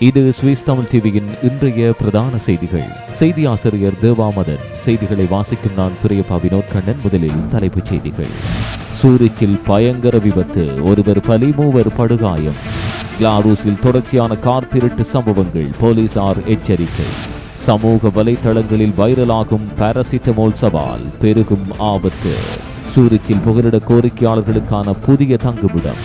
இது சுவிஸ் தமிழ் டிவியின் இன்றைய பிரதான செய்திகள். செய்தி ஆசிரியர் தேவாமதன் செய்திகளை வாசிக்கும் நான் துரையப்பா வினோத் கண்ணன் முதலில் தலைப்புச் செய்திகள். சூரிச்சில் பயங்கர விபத்து ஒருவர் பலி மூவர் படுகாயம். கிளாரூஸில் தொடர்ச்சியான கார் திருட்டு சம்பவங்கள் போலீசார் எச்சரிக்கை. சமூக வலைதளங்களில் வைரலாகும் பாராசிட்டமோல் சவால் பெருகும் ஆபத்து. சூரிச்சில் புகலிட கோரிக்கையாளர்களுக்கான புதிய தங்குமிடம்.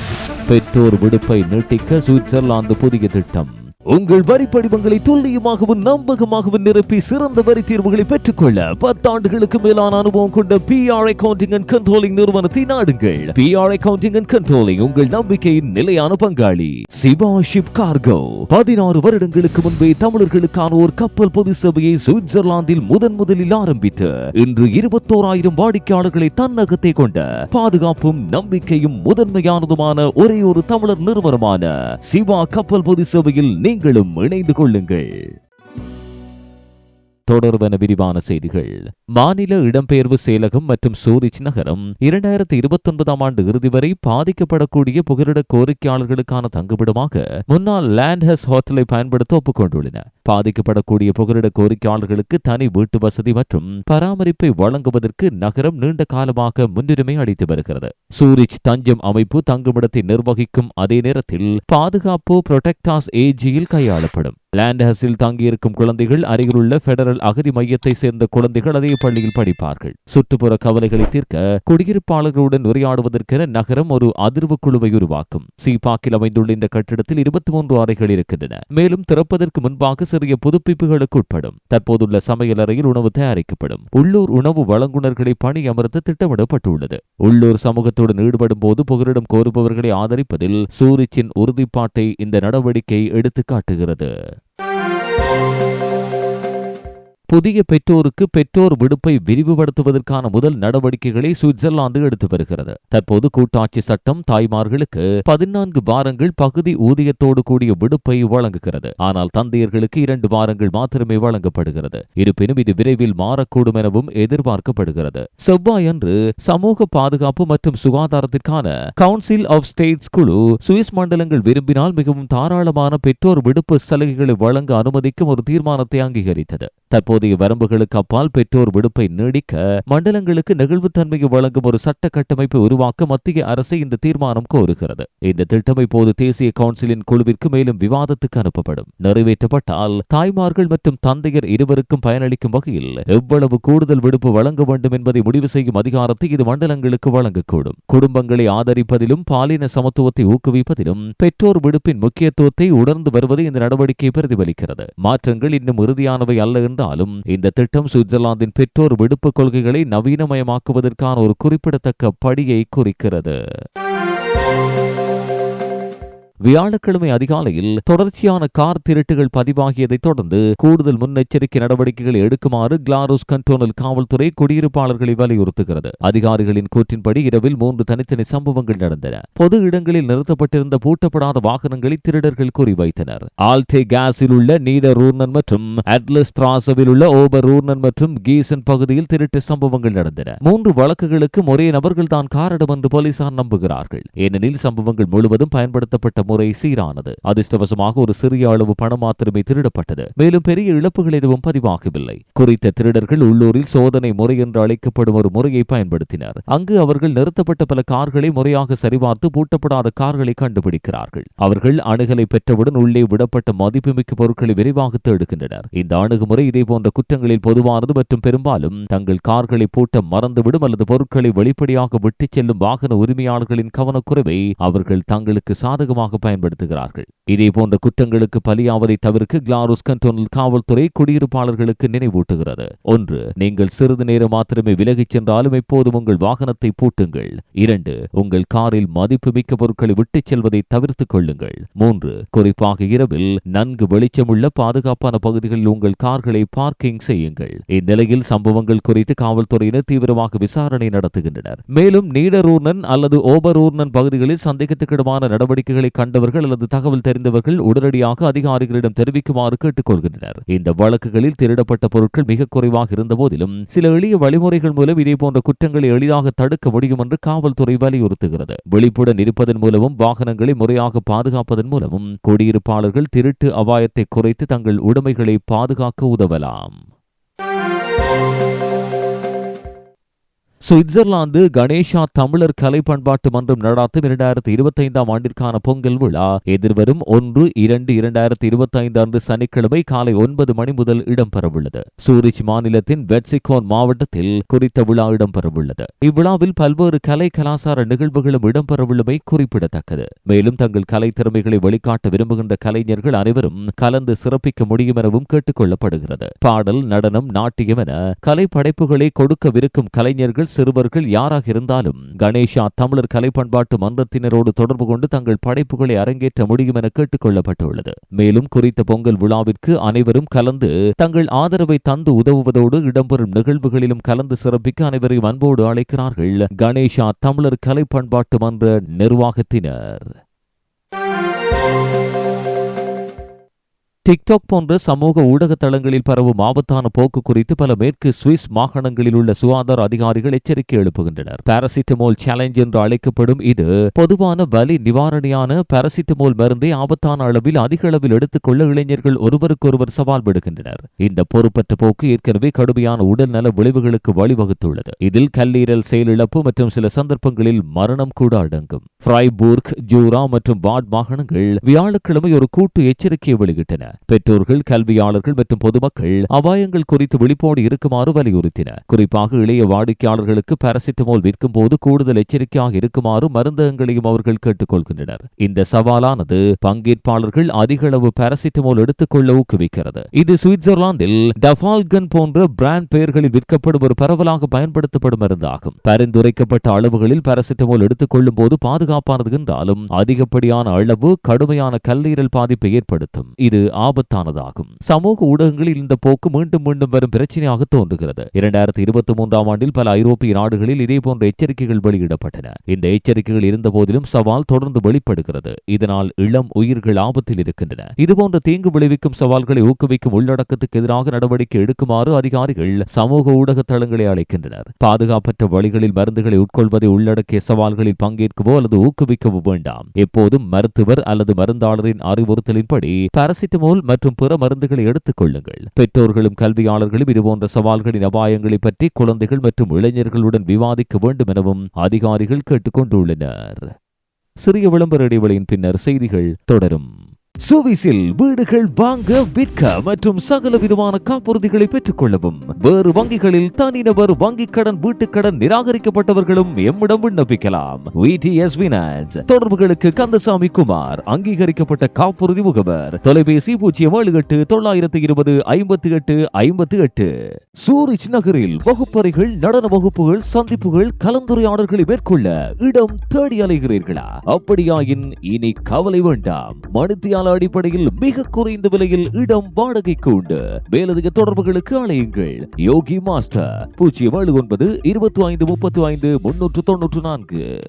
பெற்றோர் விடுப்பை நீட்டிக்க சுவிட்சர்லாந்து புதிய திட்டம். உங்கள் வரி படிவங்களை துல்லியமாகவும் நம்பகமாகவும் நிரப்பி சிறந்த வரி தீர்வுகளை பெற்றுக்கொள்ள பத்தாண்டுகளுக்கு மேலான அனுபவம் கொண்ட P R accounting and controlling நிறுவனத்தை நாடுங்கள். பிஆர் அக்கவுண்டிங் அண்ட் கண்ட்ரோலிங் உங்கள் நம்பிக்கையின் நிலையான பங்காளி. சிவா ஷிப் கார்கோ பதினாறு வருடங்களுக்கு முன்பே தமிழர்களுக்கான ஒரு கப்பல் பொது சேவையை சுவிட்சர்லாந்தில் முதன் முதலில் ஆரம்பித்து இன்று இருபத்தோராயிரம் வாடிக்கையாளர்களை தன்னகத்தை கொண்ட பாதுகாப்பும் நம்பிக்கையும் முதன்மையானதுமான ஒரே ஒரு தமிழர் நிறுவனமான சிவா கப்பல் பொது சேவையில் நீங்களும் இணைந்து கொள்ளுங்கள். தொடர்பான விரிவான செய்திகள். மாநில இடம்பெயர்வு செயலகம் மற்றும் சூரிச் நகரம் இரண்டாயிரத்தி இருபத்தி ஒன்பதாம் ஆண்டு இறுதி வரை பாதிக்கப்படக்கூடிய புகலிட கோரிக்கையாளர்களுக்கான தங்குமிடமாக முன்னாள் லேண்ட் ஹஸ் ஹோட்டலை பயன்படுத்த ஒப்புக்கொண்டுள்ளன. பாதிக்கப்படக்கூடிய புகலிட கோரிக்கையாளர்களுக்கு தனி வீட்டு வசதி மற்றும் பராமரிப்பை வழங்குவதற்கு நகரம் நீண்ட காலமாக முன்னுரிமை அளித்து வருகிறது. சூரிச் தஞ்சம் அமைப்பு தங்குமிடத்தை நிர்வகிக்கும் அதே நேரத்தில் பாதுகாப்பு புரொடெக்டாஸ் ஏஜியில் கையாளப்படும். லேண்டஹஸில் தங்கியிருக்கும் குழந்தைகள் அருகிலுள்ள பெடரல் அகதி மையத்தை சேர்ந்த குழந்தைகள் அதே பள்ளியில் படிப்பார்கள். சுற்றுப்புற கவலைகளை தீர்க்க குடியிருப்பாளர்களுடன் உரையாடுவதற்கென நகரம் ஒரு அதிர்வு குழுவை உருவாக்கும். சீபாக்கில் அமைந்துள்ள இந்த கட்டிடத்தில் இருபத்தி மூன்று அறைகள் இருக்கின்றன. மேலும் திறப்பதற்கு முன்பாக சிறிய புதுப்பிப்புகளுக்கு உட்படும் தற்போதுள்ள சமையலறையில் உணவு தயாரிக்கப்படும் உள்ளூர் உணவு வழங்குனர்களை பணி அமர்த்த திட்டமிடப்பட்டுள்ளது. உள்ளூர் சமூகத்துடன் ஈடுபடும் போது புகலிடம் கோருபவர்களை ஆதரிப்பதில் சூரிச்சின் உறுதிப்பாட்டை இந்த நடவடிக்கை எடுத்துக்காட்டுகிறது. காட்டுகிறது புதிய பெற்றோருக்கு பெற்றோர் விடுப்பை விரிவுபடுத்துவதற்கான முதல் நடவடிக்கைகளை சுவிட்சர்லாந்து எடுத்து வருகிறது. தற்போது கூட்டாட்சி சட்டம் தாய்மார்களுக்கு பதினான்கு வாரங்கள் பகுதி ஊதியத்தோடு கூடிய விடுப்பை வழங்குகிறது. ஆனால் தந்தையர்களுக்கு இரண்டு வாரங்கள் மாத்திரமே வழங்கப்படுகிறது. இருப்பினும் இது விரைவில் மாறக்கூடும் எனவும் எதிர்பார்க்கப்படுகிறது. செவ்வாயன்று சமூக பாதுகாப்பு மற்றும் சுகாதாரத்திற்கான கவுன்சில் ஆஃப் ஸ்டேட்ஸ் குழு சுவிஸ் மண்டலங்கள் விரும்பினால் மிகவும் தாராளமான பெற்றோர் விடுப்பு சலுகைகளை வழங்க அனுமதிக்கும் ஒரு தீர்மானத்தை அங்கீகரித்தது. தற்போது தற்போதைய வரம்புகளுக்கு அப்பால் பெற்றோர் விடுப்பை நீடிக்க மண்டலங்களுக்கு நெகிழ்வுத்தன்மையை வழங்கும் ஒரு சட்ட கட்டமைப்பை உருவாக்க மத்திய அரசு இந்த தீர்மானம் கோருகிறது. இந்த திட்டம் இப்போது தேசிய கவுன்சிலின் குழுவிற்கு மேலும் விவாதத்துக்கு அனுப்பப்படும். நிறைவேற்றப்பட்டால் தாய்மார்கள் மற்றும் தந்தையர் இருவருக்கும் பயனளிக்கும் வகையில் எவ்வளவு கூடுதல் விடுப்பு வழங்க வேண்டும் என்பதை முடிவு செய்யும் அதிகாரத்தை இது மண்டலங்களுக்கு வழங்கக்கூடும். குடும்பங்களை ஆதரிப்பதிலும் பாலின சமத்துவத்தை ஊக்குவிப்பதிலும் பெற்றோர் விடுப்பின் முக்கியத்துவத்தை உணர்ந்து வருவது இந்த நடவடிக்கை பிரதிபலிக்கிறது. மாற்றங்கள் இன்னும் இறுதியானவை அல்ல என்றாலும் இந்த திட்டம் சுவிட்சர்லாந்தின் பெற்றோர் விடுப்பு கொள்கைகளை நவீனமயமாக்குவதற்கான ஒரு குறிப்பிடத்தக்க படியை குறிக்கிறது. வியாழக்கிழமை அதிகாலையில் தொடர்ச்சியான கார் திருட்டுகள் பதிவாகியதைத் தொடர்ந்து கூடுதல் முன்னெச்சரிக்கை நடவடிக்கைகளை எடுக்குமாறு கிளாரோஸ் கண்டோனல் காவல்துறை குடியிருப்பாளர்களை வலியுறுத்துகிறது. அதிகாரிகளின் கூற்றின்படி இரவில் மூன்று தனித்தனி சம்பவங்கள் நடந்தன. பொது இடங்களில் நிறுத்தப்பட்டிருந்த பூட்டப்படாத வாகனங்களை திருடர்கள் குறிவைத்தனர். ஆல்டே கேஸில் உள்ள நீட ரூர்னன் மற்றும் அட்லஸ் திராசவில் உள்ள ஓபர் ரூர்னன் மற்றும் கீசன் பகுதியில் திருட்டு சம்பவங்கள் நடந்தன. மூன்று வழக்குகளுக்கு ஒரே நபர்கள் தான் காரணம் என்று போலீசார் நம்புகிறார்கள். ஏனெனில் சம்பவங்கள் முழுவதும் பயன்படுத்தப்பட்ட முறை சீரானது. அதிர்ஷ்டவசமாக ஒரு சிறிய அளவு பணம் மாத்திரமே திருடப்பட்டது. மேலும் பெரிய இழப்புகள் எதுவும் பதிவாகவில்லை. குறித்த திருடர்கள் உள்ளூரில் சோதனை முறை என்று அழைக்கப்படும் ஒரு முறையை பயன்படுத்தினர். அங்கு அவர்கள் நிறுத்தப்பட்ட பல கார்களை முறையாக சரிபார்த்து பூட்டப்படாத கார்களை கண்டுபிடிக்கிறார்கள். அவர்கள் அணுகலை பெற்றவுடன் உள்ளே விடப்பட்ட மதிப்புமிக்க பொருட்களை விரைவாக தேடுகின்றனர். இந்த அணுகுமுறை இதேபோன்ற குற்றங்களில் பொதுவானது மற்றும் பெரும்பாலும் தங்கள் கார்களை பூட்ட மறந்துவிடும் அல்லது பொருட்களை வெளிப்படையாக விட்டுச் செல்லும் வாகன உரிமையாளர்களின் கவனக்குறைவை அவர்கள் தங்களுக்கு சாதகமாக பயன்படுத்துகிறார்கள். இதேபோன்ற குற்றங்களுக்கு பலியாவதை தவிர்க்க கிளாரோஸ் கண்டோனல் காவல்துறை குடியிருப்பாளர்களுக்கு நினைவூட்டுகிறது. ஒன்று நீங்கள் சிறிது நேரம் மாத்திரமே விலகிச் சென்றாலும் எப்போதும் உங்கள் வாகனத்தை பூட்டுங்கள். இரண்டு உங்கள் காரில் மதிப்புமிக்க பொருட்களை விட்டுச் செல்வதை தவிர்த்துக் கொள்ளுங்கள். மூன்று குறிப்பாக இரவில் நன்கு வெளிச்சமுள்ள பாதுகாப்பான பகுதிகளில் உங்கள் கார்களை பார்க்கிங் செய்யுங்கள். இந்நிலையில் சம்பவங்கள் குறித்து காவல்துறையினர் தீவிரமாக விசாரணை நடத்துகின்றனர். மேலும் நீடரூர்ணன் அல்லது ஓபரூர்ணன் பகுதிகளில் சந்தேகத்துக்கிடமான நடவடிக்கைகளை கண்டு கண்டவர்கள் அல்லது தகவல் தெரிந்தவர்கள் உடனடியாக அதிகாரிகளிடம் தெரிவிக்குமாறு கேட்டுக்கொள்கின்றனர். இந்த வழக்குகளில் திருடப்பட்ட பொருட்கள் மிக குறைவாக இருந்த போதிலும் சில எளிய வழிமுறைகள் மூலம் இதேபோன்ற குற்றங்களை எளிதாக தடுக்க முடியும் என்று காவல்துறை வலியுறுத்துகிறது. விழிப்புடன் இருப்பதன் மூலமும் வாகனங்களை முறையாக பாதுகாப்பதன் மூலமும் குடியிருப்பாளர்கள் திருட்டு அபாயத்தை குறைத்து தங்கள் உடைமைகளை பாதுகாக்க உதவலாம். சுவிட்சர்லாந்து கணேஷா தமிழர் கலை பண்பாட்டு மன்றம் நடாத்தும் இரண்டாயிரத்தி இருபத்தைந்தாம் ஆண்டிற்கான பொங்கல் விழா. எதிர்வரும் ஒன்று இரண்டு இரண்டாயிரத்தி இருபத்தைந்து அன்று சனிக்கிழமை காலை ஒன்பது மணி முதல் இடம்பெறவுள்ளது. சூரிச் மாநிலத்தின் வெட்சிகோன் மாவட்டத்தில் குறித்த விழா இடம்பெறவுள்ளது. இவ்விழாவில் பல்வேறு கலை கலாச்சார நிகழ்வுகளும் இடம்பெறவுள்ளமை குறிப்பிடத்தக்கது. மேலும் தங்கள் கலை திறமைகளை வெளிக்காட்ட விரும்புகின்ற கலைஞர்கள் அனைவரும் கலந்து சிறப்பிக்க முடியும் எனவும் கேட்டுக் கொள்ளப்படுகிறது பாடல் நடனம் நாட்டியம் என கலை படைப்புகளை கொடுக்கவிருக்கும் கலைஞர்கள் சிறுவர்கள் யாராக இருந்தாலும் கணேஷா தமிழர் கலை பண்பாட்டு மன்றத்தினரோடு தொடர்பு கொண்டு தங்கள் படைப்புகளை அரங்கேற்ற முடியும் என கேட்டுக் கொள்ளப்பட்டுள்ளது. மேலும் குறித்த பொங்கல் விழாவிற்கு அனைவரும் கலந்து தங்கள் ஆதரவை தந்து உதவுவதோடு இடம்பெறும் நிகழ்வுகளிலும் கலந்து சிறப்பிக்க அனைவரையும் அன்போடு அழைக்கிறார்கள் கணேஷா தமிழர் கலை பண்பாட்டு மன்ற நிர்வாகத்தினர். டிக்டாக் போன்ற சமூக ஊடக தளங்களில் பரவும் ஆபத்தான போக்கு குறித்து பல மேற்கு சுவிஸ் மாகாணங்களில் உள்ள சுகாதார அதிகாரிகள் எச்சரிக்கை எழுப்புகின்றனர். பாரசிட்டமோல் சேலஞ்ச் என்று அழைக்கப்படும் இது பொதுவான வலி நிவாரணியான பாரசிட்டமோல் மருந்தை ஆபத்தான அளவில் அதிக அளவில் எடுத்துக்கொள்ள இளைஞர்கள் ஒருவருக்கொருவர் சவால் விடுகின்றனர். இந்த பொறுப்பற்ற போக்கு ஏற்கனவே கடுமையான உடல் நல விளைவுகளுக்கு வழிவகுத்துள்ளது. இதில் கல்லீரல் செயலிழப்பு மற்றும் சில சந்தர்ப்பங்களில் மரணம் கூட அடங்கும். ஃப்ரைபூர்க் ஜூரா மற்றும் வாட் மாகாணங்கள் வியாழக்கிழமை ஒரு கூட்டு எச்சரிக்கையை வெளியிட்டன. பெற்றோர்கள் கல்வியாளர்கள் மற்றும் பொதுமக்கள் அபாயங்கள் குறித்து விழிப்போடு இருக்குமாறு வலியுறுத்தின. குறிப்பாக இளைய வாடிக்கையாளர்களுக்கு பாராசிட்டமோல் விற்கும் போது கூடுதல் எச்சரிக்கையாக இருக்குமாறு மருந்தகங்களையும் அவர்கள் கேட்டுக்கொள்கின்றனர். இந்த சவாலானது பங்கேற்பாளர்கள் அதிக அளவு பாராசிட்டமோல் எடுத்துக்கொள்ள ஊக்குவிக்கிறது. இது சுவிட்சர்லாந்தில் டபால்கன் போன்ற பிராண்ட் பெயர்களில் விற்கப்படும் ஒரு பரவலாக பயன்படுத்தப்படும் மருந்தாகும். பரிந்துரைக்கப்பட்ட அளவுகளில் பாராசிட்டமோல் எடுத்துக்கொள்ளும் போது பாதுகாப்பானது என்றாலும் அதிகப்படியான அளவு கடுமையான கல்லீரல் பாதிப்பை ஏற்படுத்தும். இது ஆபத்தானதாகும். சமூக ஊடகங்களில் இந்த போக்கு மீண்டும் மீண்டும் வரும் பிரச்சனையாக தோன்றுகிறது. இரண்டாயிரத்தி இருபத்தி மூன்றாம் ஆண்டில் பல ஐரோப்பிய நாடுகளில் இதேபோன்ற எச்சரிக்கைகள் வெளியிடப்பட்டன. இந்த எச்சரிக்கைகள் இருந்த போதிலும் சவால் தொடர்ந்து வெளிப்படுகிறது. இதனால் இளம் உயிர்கள் ஆபத்தில் இருக்கின்றன. இதுபோன்ற தீங்கு விளைவிக்கும் சவால்களை ஊக்குவிக்கும் உள்ளடக்கத்துக்கு எதிராக நடவடிக்கை எடுக்குமாறு அதிகாரிகள் சமூக ஊடக தளங்களை அழைக்கின்றனர். பாதுகாப்பற்ற வழிகளில் மருந்துகளை உட்கொள்வதை உள்ளடக்கிய சவால்களில் பங்கேற்கவோ அல்லது ஊக்குவிக்கவோ வேண்டாம். எப்போதும் மருத்துவர் அல்லது மருந்தாளரின் அறிவுறுத்தலின்படி பாராசிட்டமோல் மற்றும் பிற மருந்துகளை எடுத்துக் கொள்ளுங்கள். பெற்றோர்களும் கல்வியாளர்களும் இதுபோன்ற சவால்களின் அபாயங்களை பற்றி குழந்தைகள் மற்றும் இளைஞர்களுடன் விவாதிக்க வேண்டும் எனவும் அதிகாரிகள் கேட்டுக்கொண்டுள்ளனர் சிறிய விளம்பர இடைவெளியின் பின்னர் செய்திகள் தொடரும். சுவிசில் வீடுகள் வாங்க விற்க மற்றும் சகல விதமான காப்புறுதிகளை பெற்றுக் கொள்ளவும் வேறு வங்கிகளில் தனிநபர் வங்கிக் கடன் வீட்டுக்கடன் நிராகரிக்கப்பட்டவர்களும் எம்மிடம் விண்ணப்பிக்கலாம். தொடர்புகளுக்கு கந்தசாமி குமார் அங்கீகரிக்கப்பட்ட காப்புறுதி முகவர். தொலைபேசி பூஜ்ஜியம் ஏழு எட்டு தொள்ளாயிரத்து இருபது ஐம்பத்தி எட்டு ஐம்பத்தி எட்டு சூரிச் நகரில் வகுப்பறைகள் நடன வகுப்புகள் சந்திப்புகள் கலந்துரையாடல்களை மேற்கொள்ள இடம் தேடி அலைகிறீர்களா? அப்படியாயின் இனி கவலை வேண்டாம். அடிப்படையில் மிக குறைந்த விலையில் இடம் வாடகைக்கு உண்டு. மேலதிக தொடர்புகளுக்கு அலையுங்கள் யோகி மாஸ்டர் பூஜ்ஜியம் ஏழு ஒன்பது இருபத்தி ஐந்து முப்பத்தி ஐந்து முன்னூற்று தொன்னூற்று நான்கு.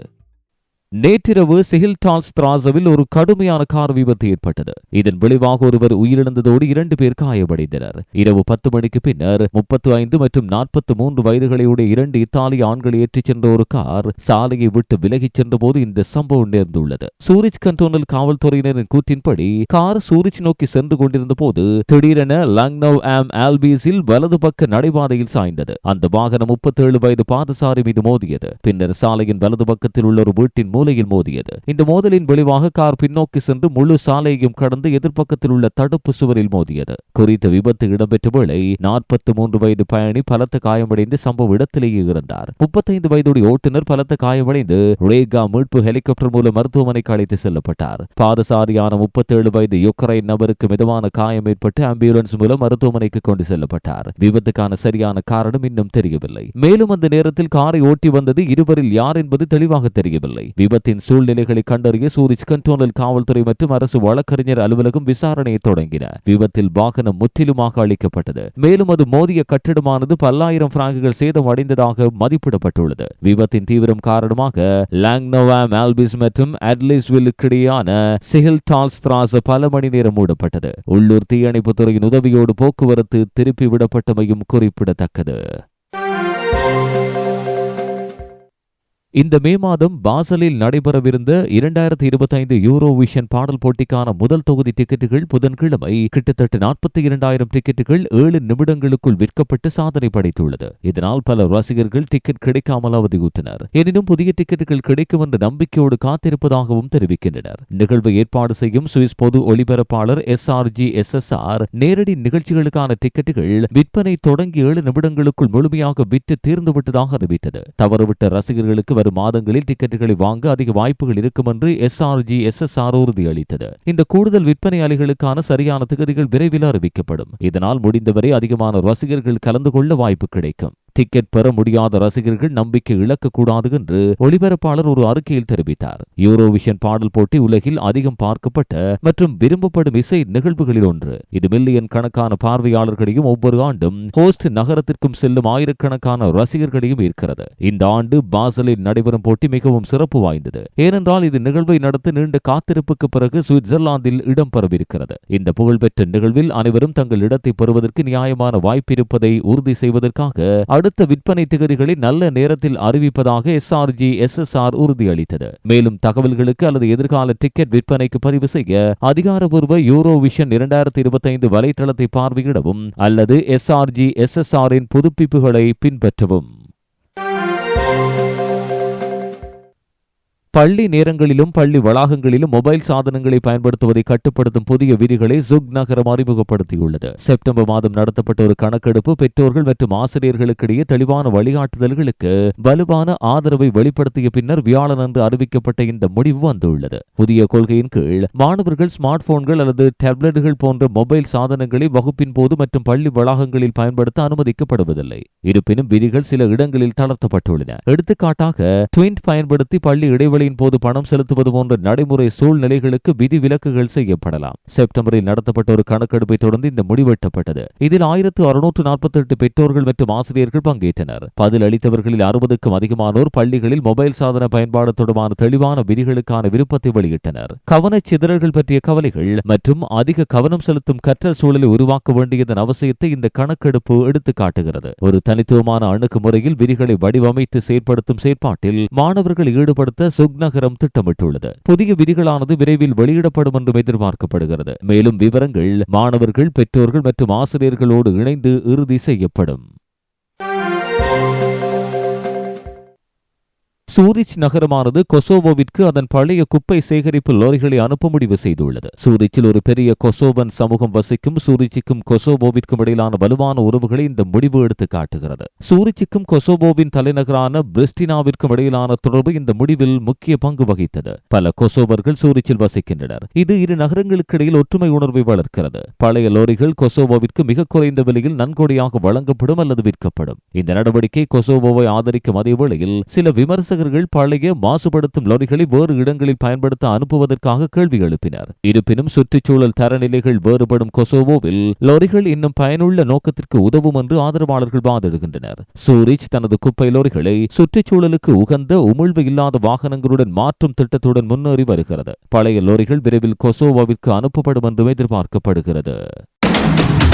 நேற்றிரவு சிஹில்டால்ஸ் திராசவில் ஒரு கடுமையான கார் விபத்து ஏற்பட்டது. இதன் விளைவாக ஒருவர் உயிரிழந்ததோடு இரண்டு பேர் காயமடைந்தனர். இரவு பத்து மணிக்கு பின்னர் முப்பத்து ஐந்து மற்றும் நாற்பத்தி மூன்று வயதுகளையுடைய இரண்டு இத்தாலிய ஆண்களை ஏற்றிச் சென்ற ஒரு கார் சாலையை விட்டு விலகிச் சென்றபோது இந்த சம்பவம் நேர்ந்துள்ளது. சூரிச் கண்டோனல் காவல்துறையினரின் கூற்றின்படி கார் சூரிச் நோக்கி சென்று கொண்டிருந்த போது திடீரென லங்னவ் ஆம் ஆல்பீஸில் வலது பக்க நடைபாதையில் சாய்ந்தது. அந்த வாகனம் முப்பத்தேழு வயது பாதசாரி மீது மோதியது. பின்னர் சாலையின் வலது பக்கத்தில் உள்ள ஒரு வீட்டின் மூலையில் மோதியது. இந்த மோதலின் விளைவாக கார் பின்னோக்கி சென்று முழு சாலையையும் கடந்து எதிர்ப்பக்கத்தில் உள்ள தடுப்பு சுவரில் மோதியது. குறித்த விபத்து இடம்பெற்ற வேளை நாற்பத்தி மூன்று வயது பயணி பலத்த காயமடைந்து சம்பவ இடத்திலேயே இருந்தார் முப்பத்தைந்து வயதுடைய ஓட்டுநர் பலத்த காயமடைந்து ரேகா மீட்பு ஹெலிகாப்டர் மூலம் மருத்துவமனைக்கு அழைத்து செல்லப்பட்டார். பாதசாரியான முப்பத்தேழு வயது யுக்ரைன் நபருக்கு மிதமான காயம் ஏற்பட்டு ஆம்புலன்ஸ் மூலம் மருத்துவமனைக்கு கொண்டு செல்லப்பட்டார். விபத்துக்கான சரியான காரணம் இன்னும் தெரியவில்லை. மேலும் அந்த நேரத்தில் காரை ஓட்டி வந்தது இருவரில் யார் என்பது தெளிவாக தெரியவில்லை. விபத்தின் சூழ்நிலைகளை கண்டறிய சூரிச் கண்டோனல் காவல்துறை மற்றும் அரசு வழக்கறிஞர் அலுவலகம் விசாரணையை தொடங்கின. விபத்தில் வாகனம் முற்றிலுமாக அழிக்கப்பட்டது. மேலும் அது மோதிய கட்டிடமானது பல்லாயிரம் பிராங்குகள் சேதம் அடைந்ததாக மதிப்பிடப்பட்டுள்ளது. விபத்தின் தீவிரம் காரணமாக லாங்னோவாம் ஆல்பிஸ் மற்றும் அட்லிஸ்வில்லுக்கிடையான சிஹில் டால்ஸ்திராஸ் பல மணி நேரம் மூடப்பட்டது. உள்ளூர் தீயணைப்புத் துறையின் உதவியோடு போக்குவரத்து திருப்பி விடப்பட்டமையும் குறிப்பிடத்தக்கது. இந்த மே மாதம் பாசலில் நடைபெறவிருந்த இரண்டாயிரத்தி இருபத்தி ஐந்து யூரோவிஷன் பாடல் போட்டிக்கான முதல் தொகுதி டிக்கெட்டுகள் புதன்கிழமை கிட்டத்தட்ட நாற்பத்தி இரண்டாயிரம் டிக்கெட்டுகள் ஏழு நிமிடங்களுக்குள் விற்கப்பட்டு சாதனை படைத்துள்ளது. இதனால் பல ரசிகர்கள் டிக்கெட் கிடைக்காமல் அவதியுற்றனர் எனினும் புதிய டிக்கெட்டுகள் கிடைக்கும் என்ற நம்பிக்கையோடு காத்திருப்பதாகவும் தெரிவிக்கின்றனர். நிகழ்வை ஏற்பாடு செய்யும் சுவிஸ் பொது ஒளிபரப்பாளர் S R G S S R நேரடி நிகழ்ச்சிகளுக்கான டிக்கெட்டுகள் விற்பனை தொடங்கி ஏழு நிமிடங்களுக்குள் முழுமையாக விற்று தீர்ந்துவிட்டதாக அறிவித்தது. தவறுவிட்ட ரசிகர்களுக்கு வரும் மாதங்களில் டிக்கெட்டுகளை வாங்க அதிக வாய்ப்புகள் இருக்கும் என்று எஸ்ஆர்ஜி எஸ்எஸ்ஆர் உறுதியளித்தது இந்த கூடுதல் விற்பனையாளிகளுக்கான சரியான திகதிகள் விரைவில் அறிவிக்கப்படும். இதனால் முடிந்தவரை அதிகமான ரசிகர்கள் கலந்து கொள்ள வாய்ப்பு கிடைக்கும். டிக்கெட் பெற முடியாத ரசிகர்கள் நம்பிக்கை இழக்கக்கூடாது என்று ஒளிபரப்பாளர் ஒரு அறிக்கையில் தெரிவித்தார். யூரோவிஷன் பாடல் போட்டி உலகில் அதிகம் பார்க்கப்பட்ட மற்றும் விரும்பப்படும் இசை நிகழ்வுகளில் ஒன்று. இது மில்லியன் கணக்கான பார்வையாளர்களையும் ஒவ்வொரு ஆண்டும் ஹோஸ்ட் நகரத்திற்கும் செல்லும் ஆயிரக்கணக்கான ரசிகர்களையும் ஈர்க்கிறது. இந்த ஆண்டு பாசலில் நடைபெறும் போட்டி மிகவும் சிறப்பு வாய்ந்தது. ஏனென்றால் இது நிகழ்வை நடத்த நீண்ட காத்திருப்புக்கு பிறகு சுவிட்சர்லாந்தில் இடம்பெறவிருக்கிறது இந்த புகழ்பெற்ற நிகழ்வில் அனைவரும் தங்கள் இடத்தை பெறுவதற்கு நியாயமான வாய்ப்பிருப்பதை உறுதி செய்வதற்காக அடுத்த விற்பனை திகதிகளை நல்ல நேரத்தில் அறிவிப்பதாக எஸ்ஆர்ஜி எஸ்எஸ்ஆர் உறுதியளித்தது. மேலும் தகவல்களுக்கு அல்லது எதிர்கால டிக்கெட் விற்பனைக்கு பதிவு செய்ய அதிகாரபூர்வ யூரோவிஷன் இரண்டாயிரத்தி இருபத்தி ஐந்து வலைத்தளத்தை பார்வையிடவும் அல்லது எஸ்ஆர்ஜி எஸ்எஸ்ஆரின் புதுப்பிப்புகளை பின்பற்றவும். பள்ளி நேரங்களிலும் பள்ளி வளாகங்களிலும் மொபைல் சாதனங்களை பயன்படுத்துவதை கட்டுப்படுத்தும் புதிய விதிகளை ஜுக் நகரம் அறிமுகப்படுத்தியுள்ளது. செப்டம்பர் மாதம் நடத்தப்பட்ட ஒரு கணக்கெடுப்பு பெற்றோர்கள் மற்றும் ஆசிரியர்களுக்கிடையே தெளிவான வழிகாட்டுதல்களுக்கு வலுவான ஆதரவை வெளிப்படுத்திய பின்னர் வியாழனன்று அறிவிக்கப்பட்ட இந்த முடிவு வந்துள்ளது. புதிய கொள்கையின் கீழ் மாணவர்கள் ஸ்மார்ட் போன்கள் அல்லது டேப்லெட்டுகள் போன்ற மொபைல் சாதனங்களை வகுப்பின் போது மற்றும் பள்ளி வளாகங்களில் பயன்படுத்த அனுமதிக்கப்படுவதில்லை. இருப்பினும் விதிகள் சில இடங்களில் தளர்த்தப்பட்டுள்ளன. எடுத்துக்காட்டாக ட்விண்ட் பயன்படுத்தி பள்ளி இடைவெளி தேர்வுகளின் போது பணம் செலுத்துவது போன்ற நடைமுறை சூழ்நிலைகளுக்கு விதிவிலக்குகள் செய்யப்படலாம். செப்டம்பரில் நடத்தப்பட்ட ஒரு கணக்கெடுப்பை தொடர்ந்து இந்த முடிவெட்டப்பட்டது இதில் ஆயிரத்து அறுநூற்று நாற்பத்தி எட்டு பெற்றோர்கள் மற்றும் ஆசிரியர்கள் பங்கேற்றனர். பதில் அளித்தவர்களில் அறுபதுக்கும் அதிகமானோர் பள்ளிகளில் மொபைல் சாதன பயன்பாடு தொடர்பான தெளிவான விதிகளுக்கான விருப்பத்தை வெளியிட்டனர். கவன சிதறல்கள் பற்றிய கவலைகள் மற்றும் அதிக கவனம் செலுத்தும் கற்றல் சூழலை உருவாக்க வேண்டியதன் அவசியத்தை இந்த கணக்கெடுப்பு எடுத்து காட்டுகிறது ஒரு தனித்துவமான அணுகுமுறையில் விதிகளை வடிவமைத்து செயற்படுத்தும் செயற்பாட்டில் மாணவர்கள் ஈடுபடுத்த சுக்நகரம் திட்டமிட்டுள்ளது. புதிய விதிகளானது விரைவில் வெளியிடப்படும் என்றும் எதிர்பார்க்கப்படுகிறது. மேலும் விவரங்கள் மாணவர்கள் பெற்றோர்கள் மற்றும் ஆசிரியர்களோடு இணைந்து இறுதி செய்யப்படும். சூரிச் நகரமானது கொசோவோவிற்கு அதன் பழைய குப்பை சேகரிப்பு லாரிகளை அனுப்ப முடிவு செய்துள்ளது. சூரிச்சில் ஒரு பெரிய கொசோவன் சமூகம் வசிக்கும் சூரிச்சுக்கும் கொசோவோவிற்கும் இடையிலான வலுவான உறவுகளை இந்த முடிவு எடுத்து காட்டுகிறது. சூரிச்சுக்கும் கொசோவோவின் தலைநகரான பிரிஸ்டினாவிற்கும் இடையிலான தொடர்பு இந்த முடிவில் முக்கிய பங்கு வகித்தது. பல கொசோவர்கள் சூரிச்சில் வசிக்கின்றனர். இது இரு நகரங்களுக்கு இடையில் ஒற்றுமை உணர்வை வளர்க்கிறது. பழைய லோரிகள் கொசோவோவிற்கு மிக குறைந்த விலையில் நன்கொடையாக வழங்கப்படும் அல்லது விற்கப்படும். இந்த நடவடிக்கை கொசோவோவை ஆதரிக்கும் அதே வேளையில் சில விமர்சகர்கள் பழைய மாசுபடுத்தும் லாரிகளை வேறு இடங்களில் பயன்படுத்த அனுப்புவதற்காக கேள்வி எழுப்பினர். இருப்பினும் சுற்றுச்சூழல் தரநிலைகள் வேறுபடும் கொசோவோவில் லாரிகள் இன்னும் பயனுள்ள நோக்கத்திற்கு உதவும் என்று ஆதரவாளர்கள் வாதிடுகின்றனர். சூரிச் தனது குப்பை லாரிகளை சுற்றுச்சூழலுக்கு உகந்த உமிழ்வு இல்லாத வாகனங்களுடன் மாற்றும் திட்டத்துடன் முன்னேறி வருகிறது. பழைய லாரிகள் விரைவில் கொசோவோவிற்கு அனுப்பப்படும் என்றும் எதிர்பார்க்கப்படுகிறது.